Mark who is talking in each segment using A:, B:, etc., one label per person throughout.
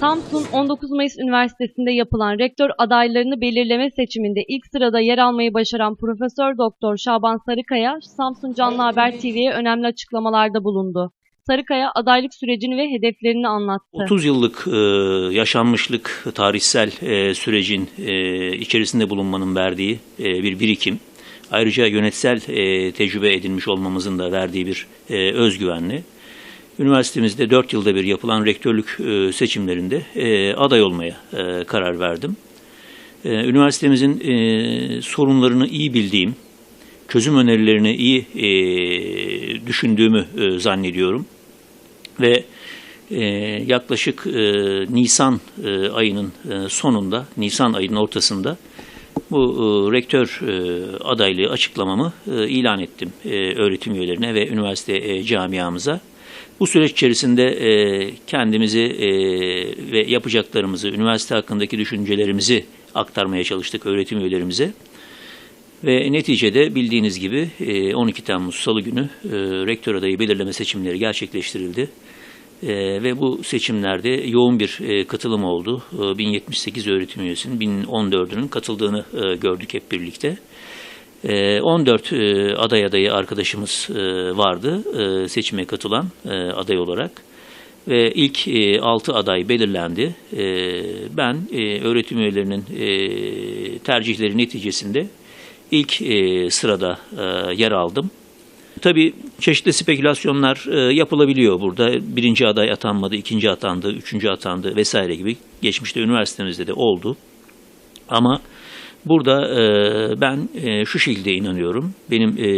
A: Samsun 19 Mayıs Üniversitesi'nde yapılan rektör adaylarını belirleme seçiminde ilk sırada yer almayı başaran Profesör Doktor Şaban Sarıkaya, Samsun Canlı Haber TV'ye önemli açıklamalarda bulundu. Sarıkaya adaylık sürecini ve hedeflerini anlattı.
B: 30 yıllık e, yaşanmışlık tarihsel e, sürecin e, içerisinde bulunmanın verdiği e, bir birikim. Ayrıca yönetsel e, tecrübe edinmiş olmamızın da verdiği bir e, özgüvenle üniversitemizde 4 yılda bir yapılan rektörlük e, seçimlerinde e, aday olmaya e, karar verdim. Üniversitemizin sorunlarını iyi bildiğim, çözüm önerilerini iyi düşündüğümü zannediyorum ve yaklaşık Nisan ayının sonunda, Nisan ayının ortasında bu rektör adaylığı açıklamamı ilan ettim öğretim üyelerine ve üniversite camiamıza. Bu süreç içerisinde e, kendimizi e, ve yapacaklarımızı, üniversite hakkındaki düşüncelerimizi aktarmaya çalıştık öğretim üyelerimize. Ve neticede bildiğiniz gibi e, 12 Temmuz Salı günü e, rektör adayı belirleme seçimleri gerçekleştirildi. E, ve bu seçimlerde yoğun bir e, katılım oldu. E, 1078 öğretim üyesinin 1014'ünün katıldığını e, gördük hep birlikte. E, 14 e, aday adayı arkadaşımız e, vardı e, seçime katılan aday olarak. Ve ilk e, 6 aday belirlendi. Ben öğretim üyelerinin tercihleri neticesinde ilk sırada yer aldım. Tabii çeşitli spekülasyonlar yapılabiliyor burada. Birinci aday atanmadı, ikinci atandı, üçüncü atandı vesaire gibi geçmişte üniversitemizde de oldu. Ama burada e, ben e, şu şekilde inanıyorum. Benim e,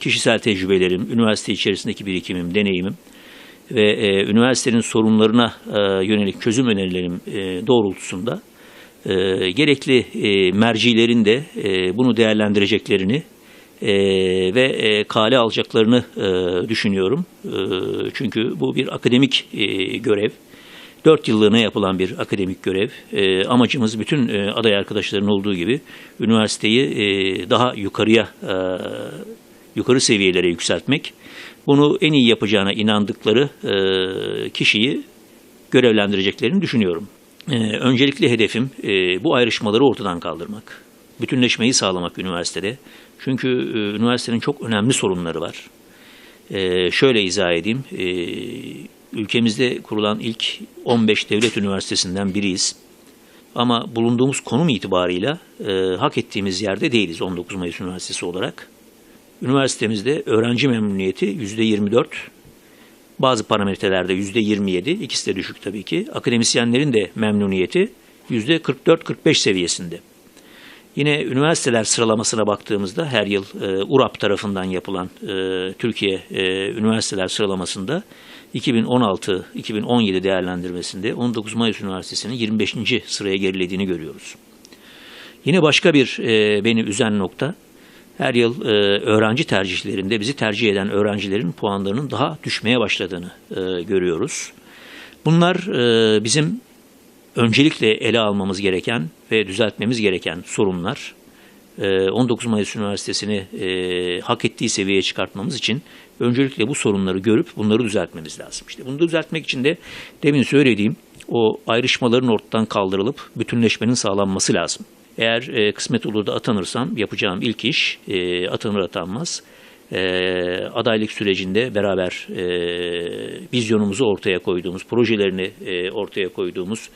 B: kişisel tecrübelerim, üniversite içerisindeki birikimim, deneyimim ve e, üniversitenin sorunlarına e, yönelik çözüm önerilerim e, doğrultusunda e, gerekli e, mercilerin de e, bunu değerlendireceklerini e, ve e, kale alacaklarını e, düşünüyorum. E, çünkü bu bir akademik e, görev. Dört yıllığına yapılan bir akademik görev. E, amacımız bütün e, aday arkadaşların olduğu gibi üniversiteyi e, daha yukarıya, e, yukarı seviyelere yükseltmek. Bunu en iyi yapacağına inandıkları e, kişiyi görevlendireceklerini düşünüyorum. Ee, öncelikli hedefim e, bu ayrışmaları ortadan kaldırmak. Bütünleşmeyi sağlamak üniversitede. Çünkü e, üniversitenin çok önemli sorunları var. E, şöyle izah edeyim. E, ülkemizde kurulan ilk 15 devlet üniversitesinden biriyiz. Ama bulunduğumuz konum itibarıyla e, hak ettiğimiz yerde değiliz 19 Mayıs Üniversitesi olarak. Üniversitemizde öğrenci memnuniyeti %24, bazı parametrelerde yüzde 27, ikisi de düşük tabii ki. Akademisyenlerin de memnuniyeti yüzde 44-45 seviyesinde. Yine üniversiteler sıralamasına baktığımızda her yıl e, URAP tarafından yapılan e, Türkiye e, üniversiteler sıralamasında 2016-2017 değerlendirmesinde 19 Mayıs Üniversitesi'nin 25. sıraya gerilediğini görüyoruz. Yine başka bir e, beni üzen nokta her yıl e, öğrenci tercihlerinde bizi tercih eden öğrencilerin puanlarının daha düşmeye başladığını e, görüyoruz. Bunlar e, bizim öncelikle ele almamız gereken ve düzeltmemiz gereken sorunlar. E, 19 Mayıs Üniversitesi'ni e, hak ettiği seviyeye çıkartmamız için öncelikle bu sorunları görüp bunları düzeltmemiz lazım. İşte bunu düzeltmek için de demin söylediğim o ayrışmaların ortadan kaldırılıp bütünleşmenin sağlanması lazım. Eğer e, kısmet olur da atanırsam yapacağım ilk iş e, atanır atanmaz e, adaylık sürecinde beraber e, vizyonumuzu ortaya koyduğumuz, projelerini e, ortaya koyduğumuz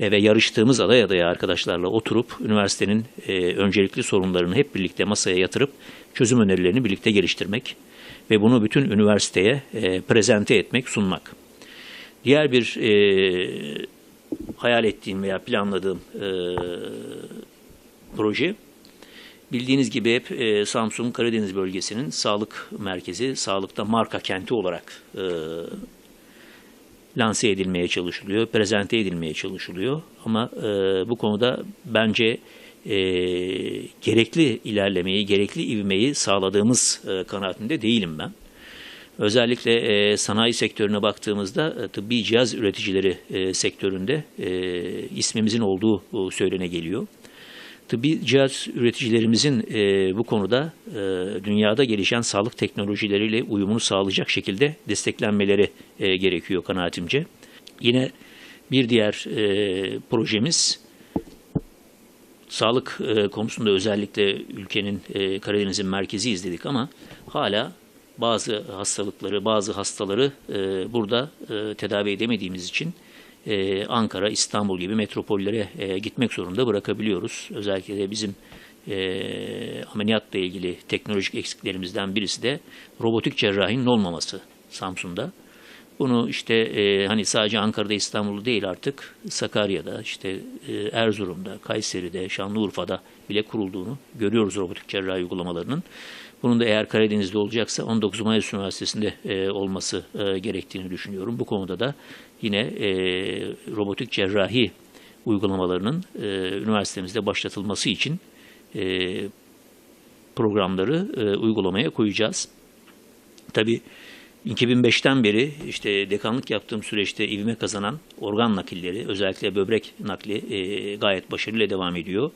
B: e, ve yarıştığımız aday adaya arkadaşlarla oturup üniversitenin e, öncelikli sorunlarını hep birlikte masaya yatırıp çözüm önerilerini birlikte geliştirmek ve bunu bütün üniversiteye e, prezente etmek, sunmak. Diğer bir e, hayal ettiğim veya planladığım e, proje. Bildiğiniz gibi hep e, Samsun Karadeniz bölgesinin sağlık merkezi, sağlıkta marka kenti olarak e, lanse edilmeye çalışılıyor, prezente edilmeye çalışılıyor. Ama e, bu konuda bence e, gerekli ilerlemeyi, gerekli ivmeyi sağladığımız e, kanaatinde değilim ben. Özellikle e, sanayi sektörüne baktığımızda e, tıbbi cihaz üreticileri e, sektöründe e, ismimizin olduğu söylene geliyor tıbbi cihaz üreticilerimizin e, bu konuda e, dünyada gelişen sağlık teknolojileriyle uyumunu sağlayacak şekilde desteklenmeleri e, gerekiyor kanaatimce. Yine Bir diğer e, projemiz sağlık e, konusunda özellikle ülkenin e, Karadeniz'in merkezi izledik ama hala bazı hastalıkları, bazı hastaları e, burada e, tedavi edemediğimiz için e, Ankara, İstanbul gibi metropollere e, gitmek zorunda bırakabiliyoruz. Özellikle de bizim e, ameliyatla ilgili teknolojik eksiklerimizden birisi de robotik cerrahinin olmaması Samsun'da. Bunu işte e, hani sadece Ankara'da, İstanbul'da değil artık Sakarya'da, işte e, Erzurum'da, Kayseri'de, Şanlıurfa'da bile kurulduğunu görüyoruz robotik cerrahi uygulamalarının. Bunun da eğer Karadeniz'de olacaksa 19 Mayıs Üniversitesi'nde e, olması e, gerektiğini düşünüyorum. Bu konuda da yine e, robotik cerrahi uygulamalarının e, üniversitemizde başlatılması için e, programları e, uygulamaya koyacağız. Tabii 2005'ten beri işte dekanlık yaptığım süreçte ivme kazanan organ nakilleri, özellikle böbrek nakli e, gayet başarıyla devam ediyor.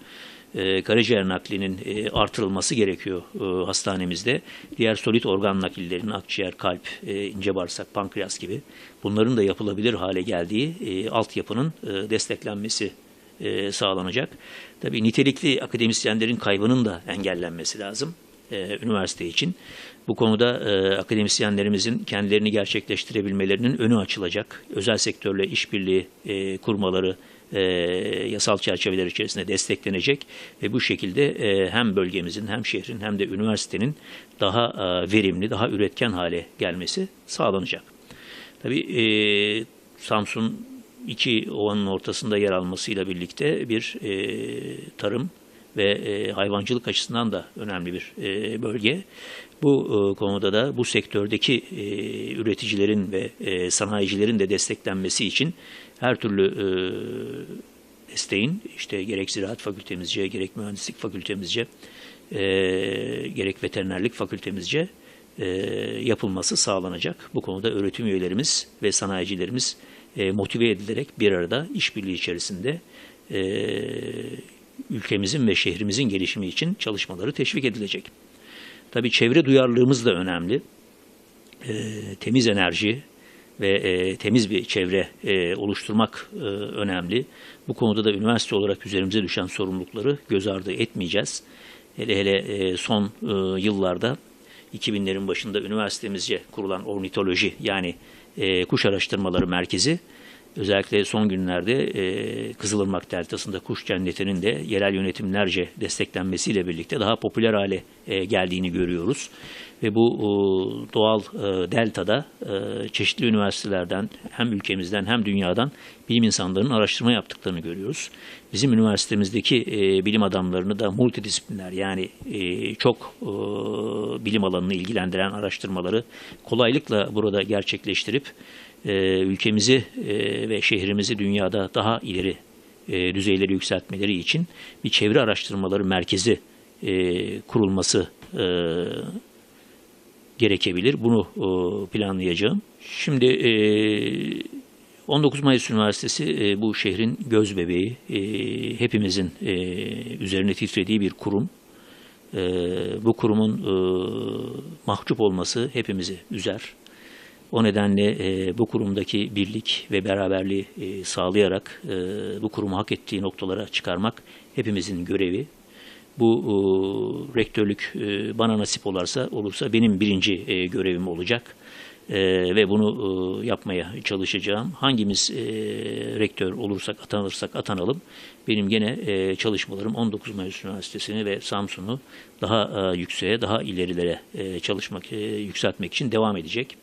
B: E, karaciğer naklinin e, artırılması gerekiyor e, hastanemizde. Diğer solit organ nakillerinin akciğer, kalp, ince bağırsak, pankreas gibi bunların da yapılabilir hale geldiği e, altyapının desteklenmesi sağlanacak. Tabii nitelikli akademisyenlerin kaybının da engellenmesi lazım üniversite için. Bu konuda akademisyenlerimizin kendilerini gerçekleştirebilmelerinin önü açılacak. Özel sektörle işbirliği e, kurmaları e, yasal çerçeveler içerisinde desteklenecek ve bu şekilde e, hem bölgemizin hem şehrin hem de üniversitenin daha e, verimli, daha üretken hale gelmesi sağlanacak. Tabii e, Samsun iki ovanın ortasında yer almasıyla birlikte bir e, tarım ve e, hayvancılık açısından da önemli bir e, bölge. Bu e, konuda da bu sektördeki e, üreticilerin ve e, sanayicilerin de desteklenmesi için her türlü e, desteğin işte gerek ziraat fakültemizce, gerek mühendislik fakültemizce, e, gerek veterinerlik fakültemizce e, yapılması sağlanacak. Bu konuda öğretim üyelerimiz ve sanayicilerimiz e, motive edilerek bir arada işbirliği içerisinde e, ülkemizin ve şehrimizin gelişimi için çalışmaları teşvik edilecek. Tabii çevre duyarlılığımız da önemli. E, temiz enerji ve e, temiz bir çevre e, oluşturmak e, önemli. Bu konuda da üniversite olarak üzerimize düşen sorumlulukları göz ardı etmeyeceğiz. Hele hele e, son e, yıllarda 2000'lerin başında üniversitemizce kurulan ornitoloji yani e, kuş araştırmaları merkezi özellikle son günlerde e, Kızılırmak Deltası'nda kuş cennetinin de yerel yönetimlerce desteklenmesiyle birlikte daha popüler hale e, geldiğini görüyoruz. Ve bu e, doğal e, deltada e, çeşitli üniversitelerden hem ülkemizden hem dünyadan bilim insanlarının araştırma yaptıklarını görüyoruz. Bizim üniversitemizdeki e, bilim adamlarını da multidisipliner yani e, çok e, bilim alanını ilgilendiren araştırmaları kolaylıkla burada gerçekleştirip e, ülkemizi e, ve şehrimizi dünyada daha ileri e, düzeyleri yükseltmeleri için bir çevre araştırmaları merkezi e, kurulması e, gerekebilir. Bunu e, planlayacağım. Şimdi e, 19 Mayıs Üniversitesi e, bu şehrin göz bebeği, e, hepimizin e, üzerine titrediği bir kurum. E, bu kurumun e, mahcup olması hepimizi üzer. O nedenle e, bu kurumdaki birlik ve beraberliği e, sağlayarak e, bu kurumu hak ettiği noktalara çıkarmak hepimizin görevi. Bu e, rektörlük e, bana nasip olarsa olursa benim birinci e, görevim olacak. E, ve bunu e, yapmaya çalışacağım. Hangimiz e, rektör olursak, atanırsak atanalım. Benim gene e, çalışmalarım 19 Mayıs Üniversitesi'ni ve Samsun'u daha e, yükseğe, daha ilerilere e, çalışmak, e, yükseltmek için devam edecek.